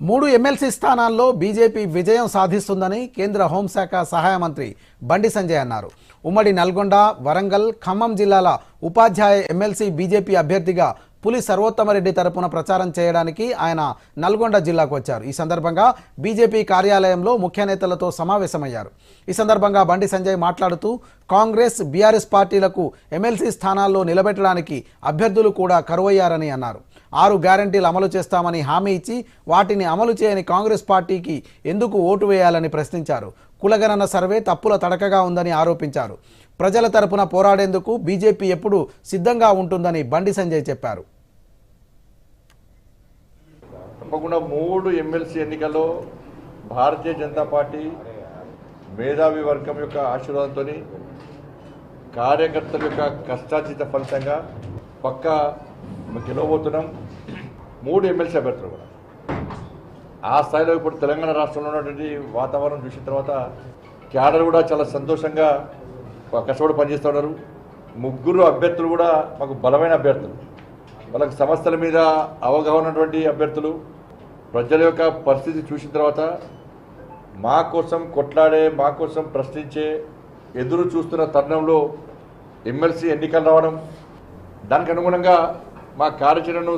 మూడు ఎమ్మెల్సీ స్థానాల్లో బీజేపీ విజయం సాధిస్తుందని కేంద్ర హోంశాఖ సహాయ మంత్రి బండి సంజయ్ అన్నారు. ఉమ్మడి నల్గొండ వరంగల్ ఖమ్మం జిల్లాల ఉపాధ్యాయ ఎమ్మెల్సీ బీజేపీ అభ్యర్థిగా పులి సర్వోత్తమరెడ్డి తరపున ప్రచారం చేయడానికి ఆయన నల్గొండ జిల్లాకు వచ్చారు. ఈ సందర్భంగా బీజేపీ కార్యాలయంలో ముఖ్య నేతలతో సమావేశమయ్యారు. ఈ సందర్భంగా బండి సంజయ్ మాట్లాడుతూ కాంగ్రెస్ బీఆర్ఎస్ పార్టీలకు ఎమ్మెల్సీ స్థానాల్లో నిలబెట్టడానికి అభ్యర్థులు కూడా కరువయ్యారని అన్నారు. ఆరు గ్యారంటీలు అమలు చేస్తామని హామీ ఇచ్చి వాటిని అమలు చేయని కాంగ్రెస్ పార్టీకి ఎందుకు ఓటు వేయాలని ప్రశ్నించారు. కులగణన సర్వే తప్పుల తడకగా ఉందని ఆరోపించారు. ప్రజల తరపున పోరాడేందుకు బీజేపీ ఎప్పుడు సిద్ధంగా ఉంటుందని బండి సంజయ్ చెప్పారు. తప్పకుండా మూడు ఎమ్మెల్సీ ఎన్నికల్లో భారతీయ జనతా పార్టీ మేధావి వర్గం యొక్క ఆశీర్వాదంతో కార్యకర్తల యొక్క కష్టాచిత ఫలితంగా పక్క గెలవబోతున్నాం. మూడు ఎమ్మెల్సీ అభ్యర్థులు కూడా. ఆ స్థాయిలో ఇప్పుడు తెలంగాణ రాష్ట్రంలో ఉన్నటువంటి వాతావరణం చూసిన తర్వాత క్యాడర్ కూడా చాలా సంతోషంగా కష్టపడి పనిచేస్తున్నారు ముగ్గురు అభ్యర్థులు కూడా మాకు బలమైన అభ్యర్థులు. వాళ్ళకి సమస్యల మీద అవగాహన ఉన్నటువంటి అభ్యర్థులు. ప్రజల యొక్క పరిస్థితి చూసిన తర్వాత మా కోసం కొట్లాడే మా కోసం ప్రశ్నించే ఎదురు చూస్తున్న తరుణంలో ఎమ్మెల్సీ ఎన్నికలు రావడం దానికి అనుగుణంగా మా కార్యాచరణను